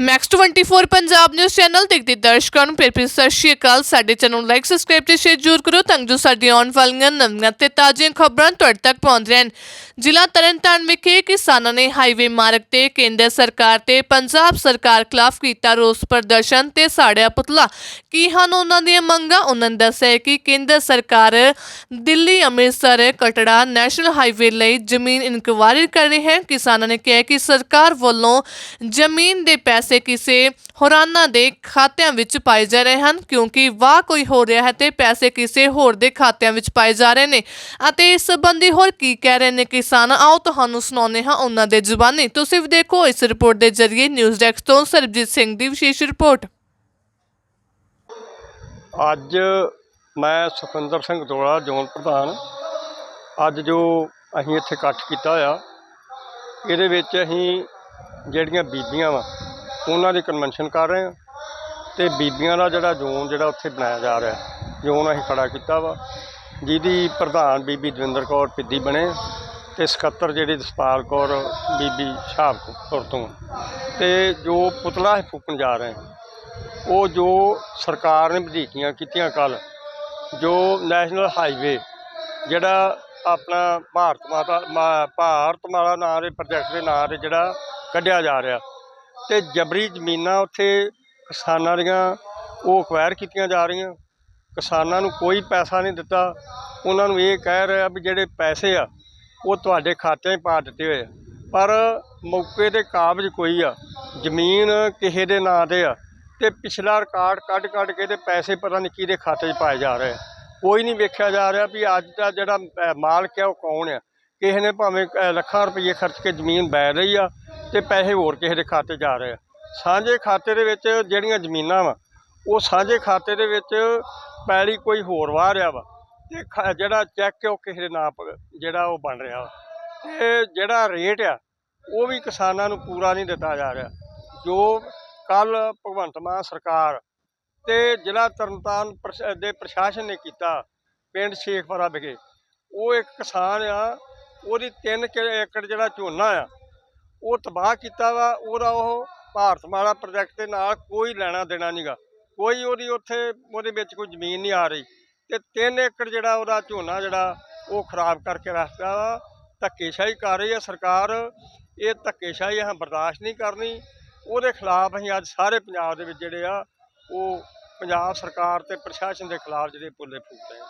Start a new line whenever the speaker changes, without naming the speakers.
Max 24 Punjab news channel ਦੇਖਦੇ ਦਰਸ਼ਕਾਂ ਨੂੰ। ਪਿਆਰ ਸਤਿ ਸ਼੍ਰੀ ਅਕਾਲ। ਸਾਡੇ ਚੈਨਲ ਨੂੰ ਲਾਈਕ ਸਬਸਕ੍ਰਾਈਬ ਤੇ ਸ਼ੇਅਰ ਜ਼ਰੂਰ ਕਰੋ ਤਾਂ ਜੋ ਸਾਡੀਆਂ ਆਉਣ ਵਾਲੀਆਂ ਨਵੀਆਂ ਤੇ ਤਾਜ਼ੀਆਂ ਖਬਰਾਂ ਤੁਹਾਡੇ ਤੱਕ ਪਹੁੰਚ ਰਹਿਣ। ਜ਼ਿਲ੍ਹਾ ਤਰਨਤਾਰਨ ਵਿਖੇ ਕਿਸਾਨਾਂ ਨੇ ਹਾਈਵੇ ਮਾਰਗ ਤੇ ਕੇਂਦਰ ਸਰਕਾਰ ਤੇ ਪੰਜਾਬ ਸਰਕਾਰ ਖਿਲਾਫ ਕੀਤਾ ਰੋਸ ਪ੍ਰਦਰਸ਼ਨ ਤੇ ਸਾੜਿਆ ਪੁਤਲਾ। ਕੀ ਹਨ ਉਹਨਾਂ ਦੀਆਂ ਮੰਗਾਂ? ਉਹਨਾਂ ਨੇ ਦੱਸਿਆ ਕਿ ਕੇਂਦਰ ਸਰਕਾਰ ਦਿੱਲੀ, ਅੰਮ੍ਰਿਤਸਰ, ਕਟੜਾ ਨੈਸ਼ਨਲ ਹਾਈਵੇ ਲਈ ਜ਼ਮੀਨ ਇਨਕੁਆਇਰੀ ਕਰ ਰਹੀ ਹੈ। ਕਿਸਾਨਾਂ ਨੇ ਕਿਹਾ ਕਿ ਸਰਕਾਰ ਵੱਲੋਂ ਜ਼ਮੀਨ ਦੇ ਪੈਸੇ ਕਿਸੇ ਹੋਰਾਨਾਂ ਦੇ ਖਾਤਿਆਂ ਵਿੱਚ ਪਾਏ ਜਾ ਰਹੇ ਹਨ, ਕਿਉਂਕਿ ਵਾਹ ਕੋਈ ਹੋ ਰਿਹਾ ਹੈ ਤੇ ਪੈਸੇ ਕਿਸੇ ਹੋਰ ਦੇ ਖਾਤਿਆਂ ਵਿੱਚ ਪਾਏ ਜਾ ਰਹੇ ਨੇ। ਅਤੇ ਇਸ ਸੰਬੰਧੀ ਹੋਰ ਕੀ ਕਹਿ ਰਹੇ ਨੇ ਕਿਸਾਨ? ਆਓ ਤੁਹਾਨੂੰ ਸੁਣਾਉਂਦੇ ਹਾਂ ਉਹਨਾਂ ਦੇ ਜ਼ੁਬਾਨੀ। ਤੁਸੀਂ ਵੀ ਦੇਖੋ ਇਸ ਰਿਪੋਰਟ ਦੇ ਜ਼ਰੀਏ ਨਿਊਜ਼ ਡੈਸਕ ਤੋਂ ਸਰਬਜੀਤ ਸਿੰਘ ਦੀ ਵਿਸ਼ੇਸ਼ ਰਿਪੋਰਟ।
ਅੱਜ ਮੈਂ ਸੁਖਵਿੰਦਰ ਸਿੰਘ ਦੋਲਾ ਜ਼ੋਨ ਪ੍ਰਧਾਨ। ਅੱਜ ਜੋ ਅਸੀਂ ਇੱਥੇ ਇਕੱਠ ਕੀਤਾ ਹੋਇਆ ਇਹਦੇ ਵਿੱਚ ਅਸੀਂ ਜਿਹੜੀਆਂ ਬੀਬੀਆਂ ਵਾ ਉਹਨਾਂ ਦੀ ਕਨਵੈਨਸ਼ਨ ਕਰ ਰਹੇ ਹਾਂ ਤੇ ਬੀਬੀਆਂ ਦਾ ਜਿਹੜਾ ਜ਼ੋਨ ਜਿਹੜਾ ਉੱਥੇ ਬਣਾਇਆ ਜਾ ਰਿਹਾ, ਜ਼ੋਨ ਅਸੀਂ ਖੜਾ ਕੀਤਾ ਵਾ, ਜਿਹਦੀ ਪ੍ਰਧਾਨ ਬੀਬੀ ਦਵਿੰਦਰ ਕੌਰ ਪਿੱਦੀ ਬਣੇ ਤੇ ਸਕੱਤਰ ਜਿਹੜੀ ਜਸਪਾਲ ਕੌਰ, ਬੀਬੀ ਸ਼ਾਹਪੁਰ ਤੋਂ। ਤੇ ਜੋ ਪੁਤਲਾ ਅਸੀਂ ਫੂਕਣ ਜਾ ਰਹੇ ਉਹ ਜੋ ਸਰਕਾਰ ਨੇ ਵਧੀਕੀਆਂ ਕੀਤੀਆਂ ਕੱਲ, ਜੋ ਨੈਸ਼ਨਲ ਹਾਈਵੇ ਜਿਹੜਾ ਆਪਣਾ ਭਾਰਤ ਮਾਤਾ, ਮਾ- ਭਾਰਤ ਮਾਲਾ ਨਾਂ ਦੇ ਪ੍ਰੋਜੈਕਟ ਦੇ ਨਾਂ ਤੇ ਜਿਹੜਾ ਕੱਢਿਆ ਜਾ ਰਿਹਾ ਤੇ ਜਬਰੀ ਜ਼ਮੀਨਾਂ ਉੱਥੇ ਕਿਸਾਨਾਂ ਦੀਆਂ ਉਹ ਅਕਵਾਇਰ ਕੀਤੀਆਂ ਜਾ ਰਹੀਆਂ। ਕਿਸਾਨਾਂ ਨੂੰ ਕੋਈ ਪੈਸਾ ਨਹੀਂ ਦਿੱਤਾ। ਉਹਨਾਂ ਨੂੰ ਇਹ ਕਹਿ ਰਿਹਾ ਵੀ ਜਿਹੜੇ ਪੈਸੇ ਆ, ਉਹ ਤੁਹਾਡੇ ਖਾਤਿਆਂ 'ਚ ਪਾ ਦਿੱਤੇ ਹੋਏ ਆ। ਪਰ ਮੌਕੇ ਤੇ ਕਾਬਜ਼ ਕੋਈ ਆ। ਜ਼ਮੀਨ ਕਿਸੇ ਦੇ ਨਾਂ ਤੇ ਆ ਤੇ ਪਿਛਲਾ ਰਿਕਾਰਡ ਕੱਢ ਕੱਢ ਕੇ ਤੇ ਪੈਸੇ ਪਤਾ ਨਹੀਂ ਕਿਹਦੇ ਖਾਤੇ 'ਚ ਪਾਏ ਜਾ ਰਹੇ ਆ। ਕੋਈ ਨਹੀਂ ਵੇਖਿਆ ਜਾ ਰਿਹਾ ਵੀ ਅੱਜ ਦਾ ਜਿਹੜਾ ਮਾਲਕ ਹੈ ਉਹ ਕੌਣ ਆ। ਕਿਸੇ ਨੇ ਭਾਵੇਂ ਲੱਖਾਂ ਰੁਪਏ ਖਰਚ ਕੇ ਜ਼ਮੀਨ ਬੈ ਰਹੀ ਆ ਤੇ ਪੈਸੇ ਹੋਰ ਕਿਸੇ ਦੇ ਖਾਤੇ ਜਾ ਰਹੇ ਆ। ਸਾਂਝੇ ਖਾਤੇ ਦੇ ਵਿੱਚ ਜਿਹੜੀਆਂ ਜ਼ਮੀਨਾਂ ਵਾ, ਉਹ ਸਾਂਝੇ ਖਾਤੇ ਦੇ ਵਿੱਚ ਪੈਲੀ ਕੋਈ ਹੋਰ ਵਾਹ ਰਿਹਾ ਵਾ ਤੇ ਖ- ਜਿਹੜਾ ਚੈੱਕ ਉਹ ਕਿਸੇ ਦੇ ਨਾਂ ਜਿਹੜਾ ਉਹ ਬਣ ਰਿਹਾ ਵਾ। ਤੇ ਜਿਹੜਾ ਰੇਟ ਆ, ਉਹ ਵੀ ਕਿਸਾਨਾਂ ਨੂੰ ਪੂਰਾ ਨਹੀਂ ਦਿੱਤਾ ਜਾ ਰਿਹਾ। ਜੋ ਕੱਲ ਭਗਵੰਤ ਮਾਨ ਸਰਕਾਰ ਤੇ ਜ਼ਿਲ੍ਹਾ ਤਰਨਤਾਰਨ ਪ੍ਰਸ਼- ਦੇ ਪ੍ਰਸ਼ਾਸਨ ਨੇ ਕੀਤਾ, ਪਿੰਡ ਸ਼ੇਖਪੁਰਾ ਵਿਖੇ, ਉਹ ਇੱਕ ਕਿਸਾਨ ਆ, ਉਹਦੀ 3 ਏਕੜ ਜਿਹੜਾ ਝੋਨਾ ਆ ਉਹ ਤਬਾਹ ਕੀਤਾ ਵਾ, ਉਹਦਾ ਉਹ ਭਾਰਤ ਮਾਲਾ ਪ੍ਰੋਜੈਕਟ ਦੇ ਨਾਲ ਕੋਈ ਲੈਣਾ ਦੇਣਾ ਨਹੀਂਗਾ ਕੋਈ ਉਹਦੀ ਉੱਥੇ, ਉਹਦੇ ਵਿੱਚ ਕੋਈ ਜ਼ਮੀਨ ਨਹੀਂ ਆ ਰਹੀ। ਤੇ 3 ਏਕੜ ਜਿਹੜਾ ਉਹਦਾ ਝੋਨਾ ਜਿਹੜਾ, ਉਹ ਖਰਾਬ ਕਰਕੇ ਰੱਖਦਾ ਵਾ। ਧੱਕੇਸ਼ਾਹੀ ਕਰ ਰਹੀ ਹੈ ਸਰਕਾਰ। ਇਹ ਧੱਕੇਸ਼ਾਹੀ ਅਸੀਂ ਬਰਦਾਸ਼ਤ ਨਹੀਂ ਕਰਨੀ। ਉਹਦੇ ਖਿਲਾਫ ਅਸੀਂ ਅੱਜ ਸਾਰੇ ਪੰਜਾਬ ਦੇ ਵਿੱਚ ਜਿਹੜੇ ਆ, ਉਹ ਪੰਜਾਬ ਸਰਕਾਰ ਤੇ ਪ੍ਰਸ਼ਾਸਨ ਦੇ ਖਿਲਾਫ ਜਿਹੜੇ ਪੁੱਲੇ ਫੂਕਦੇ ਆ।